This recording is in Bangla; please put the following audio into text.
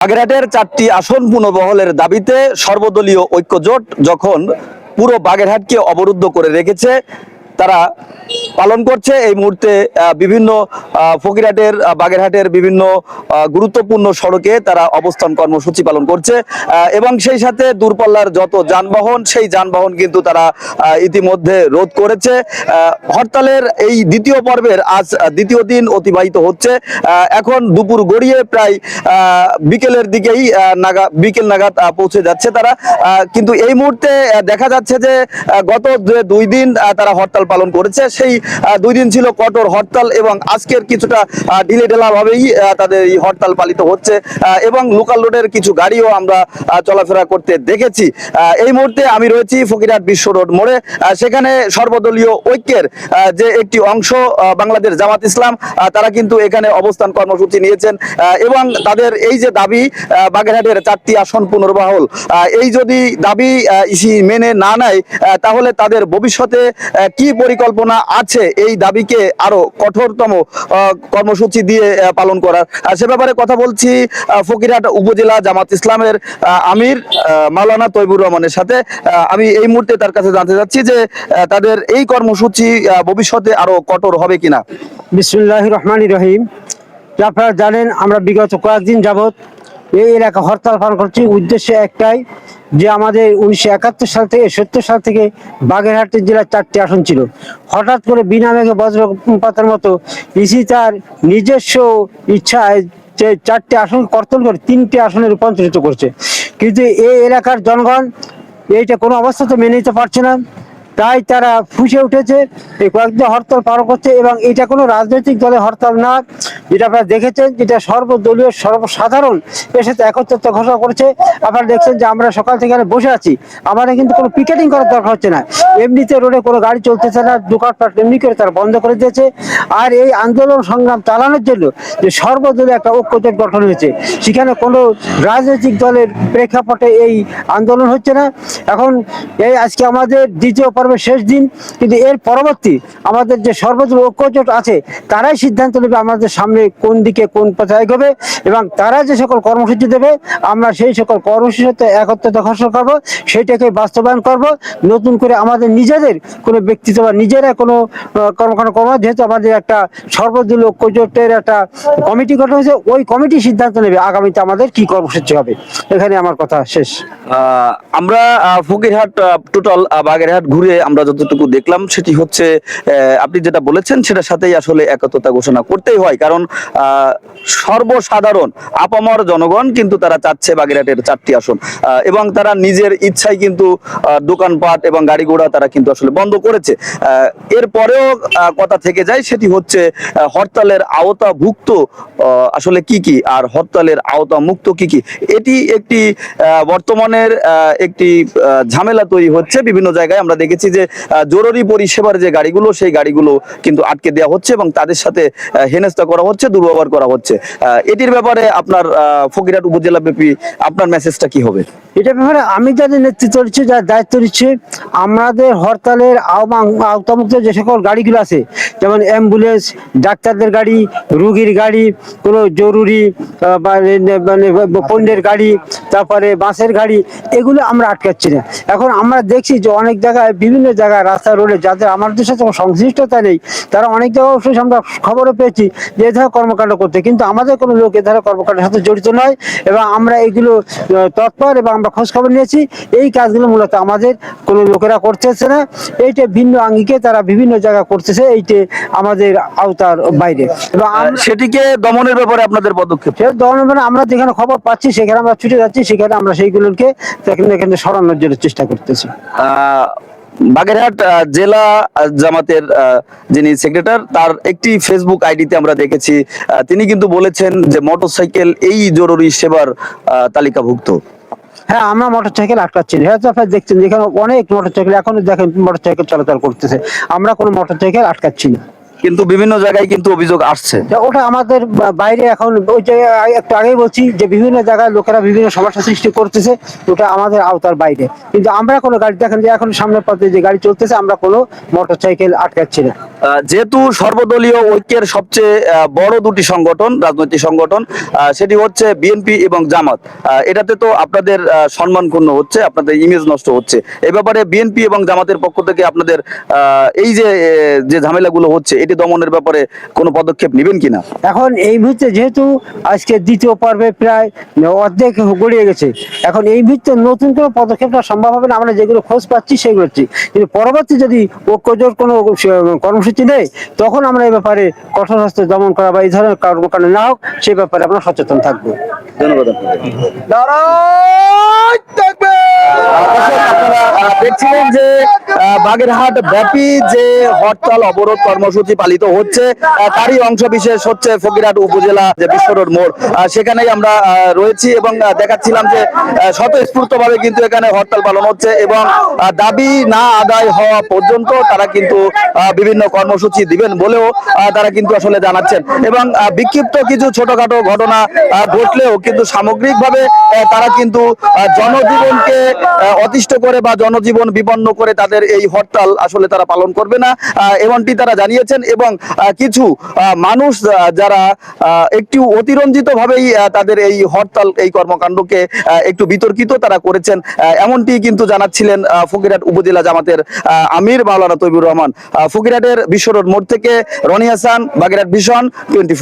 বাগেরহাটের চারটি আসন পুনর্বহলের দাবিতে সর্বদলীয় ঐক্যজোট যখন পুরো বাগেরহাটকে অবরুদ্ধ করে রেখেছে তারা পালন করছে। এই মুহূর্তে বিভিন্ন ফকিরহাটের বাগেরহাটের বিভিন্ন গুরুত্বপূর্ণ সড়কে তারা অবস্থান কর্মসূচি পালন করছে। এবং সেই সাথে দূরপাল্লার যত যানবাহন, সেই যানবাহন কিন্তু তারা ইতিমধ্যে রোধ করেছে। হরতালের এই দ্বিতীয় পর্বের আজ দ্বিতীয় দিন অতিবাহিত হচ্ছে। এখন দুপুর গড়িয়ে প্রায় বিকেলের দিকেই নাগা, বিকেল নাগাদ পৌঁছে যাচ্ছে তারা। কিন্তু এই মুহূর্তে দেখা যাচ্ছে যে গত দুই দিন তারা হরতাল পালন করেছে। সেই দুই দিন ছিল কঠোর হরতাল এবং আজকের কিছুটা ঢিলে ঢেলা ভাবেই তাদের এই হরতাল পালিত হচ্ছে। এবং লোকাল রোডের কিছু গাড়িও আমরা চলাফেরা করতে দেখেছি। এই মুহূর্তে আমি রয়েছি ফকিরহাট বিশ্ব রোড মোড়ে। সেখানে সর্বদলীয় ঐক্যের যে একটি অংশ বাংলাদেশ জামাত ইসলাম তারা কিন্তু এখানে অবস্থান কর্মসূচি নিয়েছেন। এবং তাদের এই যে দাবি বাগেরহাটের চারটি আসন পুনর্বহল এই যদি দাবি ইসি মেনে না নেয় তাহলে তাদের ভবিষ্যতে কি পরিকল্পনা আছে, এই দাবিকে আরও কঠোরতম কর্মসূচি দিয়ে পালন করার। সে ব্যাপারে কথা বলছি ফকিরহাট উপজেলা জামাত ইসলামের আমির মাওলানা তৈবুর রহমানের সাথে। আমি এই মুহূর্তে তার কাছে জানতে চাচ্ছি যে তাদের এই কর্মসূচি ভবিষ্যতে আরও কঠোর হবে কিনা। বিসমুল্লাহ রহমান রহিম। আপনারা জানেন, আমরা বিগত কয়েকদিন যাবৎ এই এলাকা হরতাল পালন করছি। উদ্দেশ্য একটাই যে আমাদের উনিশশো একাত্তর সাল থেকে, সত্তর সাল থেকে বাগেরহাট জেলার চারটি আসন ছিল। হঠাৎ করে বিনা মেঘে বজ্রপাতের মতো ইসি তার নিজস্ব ইচ্ছায় যে চারটি আসন কর্তন করে তিনটি আসনে রূপান্তরিত করছে। কিন্তু এই এলাকার জনগণ এইটা কোনো অবস্থাতে মেনে নিতে পারছে না। তাই তারা ফুসে উঠেছে। এই কয়েকদিন হরতাল পালন করছে এবং এটা কোনো রাজনৈতিক দলে হরতাল না। যেটা আপনারা দেখেছেন, যেটা সর্বদলীয়, সর্বসাধারণ এর সাথে একত্রিত ঘোষণা করেছে। আপনারা দেখছেন যে আমরা সকাল থেকে এখানে বসে আছি। আমাদের কিন্তু কোনো পিকেটিং করার দরকার হচ্ছে না। এমনিতে রোডে কোনো গাড়ি চলতেছে না, দোকানপাট এমনি করে তারা বন্ধ করে দিয়েছে। আর এই আন্দোলন সংগ্রাম চালানোর জন্য যে সর্বদলীয় একটা ঐক্যজোট গঠন হয়েছে, সেখানে কোনো রাজনৈতিক দলের প্রেক্ষাপটে এই আন্দোলন হচ্ছে না। এখন এই আজকে আমাদের দ্বিতীয় পর্বের শেষ দিন, কিন্তু এর পরবর্তী আমাদের যে সর্বদলীয় ঐক্যজোট আছে, তারাই সিদ্ধান্ত নেবে আমাদের সামনে কোন দিকে কোন পথে এগোবে এবং তারা যে সকল কর্মসূচি দেবে, আমরা সেই সকল কর্মসূচিতে একত্রতা ঘোষণা করব, সেটাকে বাস্তবায়ন করব। নতুন করে আমাদের নিজেদের কোনো ব্যক্তিত্ব বা নিজেরা কোনো কর্মকাণ্ড করব যেহেতু আমাদের একটা সর্বদলীয় ঐক্যজোটের একটা কমিটি গঠন হয়েছে, ওই কমিটি সিদ্ধান্ত নেবে আগামীতে আমাদের কি কর্মসূচি হবে। এখানে আমার কথা শেষ। আমরা ফকিরহাট টোটাল বাগেরহাট ঘুরে আমরা যতটুকু দেখলাম, সেটি হচ্ছে আপনি যেটা বলেছেন, সেটার সাথেই আসলে একত্রতা ঘোষণা করতেই হয়। কারণ সর্বসাধারণ, আপামর জনগণ কিন্তু তারা চাচ্ছে বাগেরহাটের চারটি আসন। এবং তারা নিজের ইচ্ছায় কিন্তু দোকানপাট এবং গাড়ি ঘোড়া তারা কিন্তু আসলে বন্ধ করেছে। এরপরেও কথা থেকে যায়, সেটি হচ্ছে হরতালের আওতাভুক্ত আহ, আসলে কি কি? আর হরতালের আওতা মুক্ত কি কি? এটি একটি বর্তমানের একটি ঝামেলা তৈরি হচ্ছে। বিভিন্ন জায়গায় আমরা দেখেছি যে জরুরি পরিষেবার যে গাড়িগুলো সেই গাড়িগুলো কিন্তু আটকে দেওয়া হচ্ছে এবং তাদের সাথে হেনস্থা করা হচ্ছে দুর্ব্যবহার করা হচ্ছে। এটির ব্যাপারে আপনার ফকিরহাট উপজেলা ব্যাপী আপনার মেসেজটা কি হবে? এটা ব্যাপারে আমি যাদের নেতৃত্ব দিচ্ছি যার দায়িত্ব নিচ্ছি আমাদের হরতালের আওতা- আওতামুক্ত যে সকল গাড়িগুলো আছে যেমন অ্যাম্বুলেন্স ডাক্তারদের গাড়ি, রুগীর গাড়ি, কোনো জরুরি মানে পণ্যের গাড়ি, তারপরে বাসের গাড়ি, এগুলো আমরা আটকাচ্ছি না। এখন আমরা দেখছি যে অনেক জায়গায়, বিভিন্ন জায়গায় রাস্তা রোডে যাদের আমাদের সাথে কোনো সংশ্লিষ্টতা নেই, তারা অনেক জায়গায় অবশ্যই আমরা খবরও পেয়েছি যে এ ধরনের কর্মকাণ্ড করতে। কিন্তু আমাদের কোনো লোক এ ধরনের কর্মকাণ্ডের সাথে জড়িত নয় এবং আমরা এগুলো তৎপর এবং আমরা খোঁজখবর নিয়েছি। এই কাজগুলো মূলত আমাদের কোনো লোকেরা করতেছে না। এইটা ভিন্ন আঙ্গিকে তারা বিভিন্ন জায়গা করতেছে। এইটা আমাদের আওতার বাইরে। এবং সেটিকে দমনের ব্যাপারে আপনাদের পদক্ষেপ? সে ধরনের মানে আমরা যেখানে খবর পাচ্ছি সেখানে আমরা ছুটে যাচ্ছি সেখানে আমরা সেইগুলোকে এখানে সরানোর জন্য চেষ্টা করতেছি। বাগেরহাট জেলা জামাতের যিনি সেক্রেটার তার একটি ফেসবুক আইডিতে আমরা দেখেছি তিনি কিন্তু বলেছেন যে মোটরসাইকেল এই জরুরি সেবার তালিকাভুক্ত। হ্যাঁ আমরা মোটর সাইকেল আটকাচ্ছি হ্যাঁ আপনারা দেখছেন যেখানে অনেক মোটর সাইকেল এখনও দেখেন মোটর সাইকেল চলাচল করতেছে। আমরা কোনো মোটর সাইকেল আটকাচ্ছি না। কিন্তু বিভিন্ন জায়গায় কিন্তু অভিযোগ আসছে। ওটা আমাদের বাইরে এখন ওই যে আগে- একটু আগেই বলছি যে বিভিন্ন জায়গায় লোকেরা বিভিন্ন সমস্যা সৃষ্টি করতেছে ওটা আমাদের আওতার বাইরে। কিন্তু আমরা কোনো গাড়ি দেখেন যে এখন সামনের পথে যে গাড়ি চলতেছে আমরা কোনো মোটর সাইকেল আটকাচ্ছি না। যেহেতু সর্বদলীয় ঐক্যের সবচেয়ে বড় দুটি সংগঠন রাজনৈতিক সংগঠন সেটি হচ্ছে বিএনপি এবং জামাত। এটাতে তো আপনাদের সম্মান ক্ষুণ্ণ হচ্ছে আপনাদের ইমেজ নষ্ট হচ্ছে। এ ব্যাপারে বিএনপি এবং জামাতের পক্ষ থেকে আপনাদের আহ, এই যে যে ঝামেলাগুলো হচ্ছে এটি দমনের ব্যাপারে কোনো পদক্ষেপ নেবেন কিনা? এখন এই মুহূর্তে যেহেতু আজকে দ্বিতীয় পর্বে প্রায় অর্ধেক গড়িয়ে গেছে এখন এই মুহূর্তে নতুন কোনো পদক্ষেপ নেওয়া সম্ভব হবে না আমরা যেগুলো খোঁজ পাচ্ছি সেগুলো হচ্ছে কিন্তু পরবর্তী যদি ঐক্যজোট কোনো কর্মসূচি নেই তখন আমরা এই ব্যাপারে কঠোর হস্তে দমন করা বা এই ধরনের কর্মকাণ্ড না হোক সেই ব্যাপারে আমরা সচেতন থাকব। ধন্যবাদ আপনারা দেখছিলেন যে বাগেরহাট ব্যাপী যে হরতাল অবরোধ কর্মসূচি পালিত হচ্ছে তারই অংশ বিশেষ হচ্ছে ফকিরহাট উপজেলা যে মোড়। সেখানেই আমরা রয়েছি এবং দেখাচ্ছিলাম যে স্বতঃস্ফূর্ত ভাবে কিন্তু এখানে হরতাল পালন হচ্ছে এবং দাবি না আদায় হওয়া পর্যন্ত তারা কিন্তু বিভিন্ন কর্মসূচি দিবেন বলেও তারা কিন্তু আসলে জানাচ্ছেন। এবং বিক্ষিপ্ত কিছু ছোটখাটো ঘটনা ঘটলেও কিন্তু সামগ্রিকভাবে তারা কিন্তু জনজীবনকে অতিষ্ঠ করে বা জনজীবন বিপন্ন করে তাদের এই হরতাল আসলে তারা পালন করবে না। এমনটি তারা জানিয়েছেন এবং কিছু মানুষ যারা একটু অতিরঞ্জিত ভাবেই তাদের এই হরতাল, এই কর্মকাণ্ডকে একটু বিতর্কিত তারা করেছেন। এমনটি কিন্তু জানাচ্ছিলেন ফকিরহাট উপজেলা জামাতের আমির মাওলানা তৈবুর রহমান। ফকিরহাটের বিশ্বরোড মোড় থেকে রনি হাসান, বাগেরহাট ভিশন টোয়েন্টি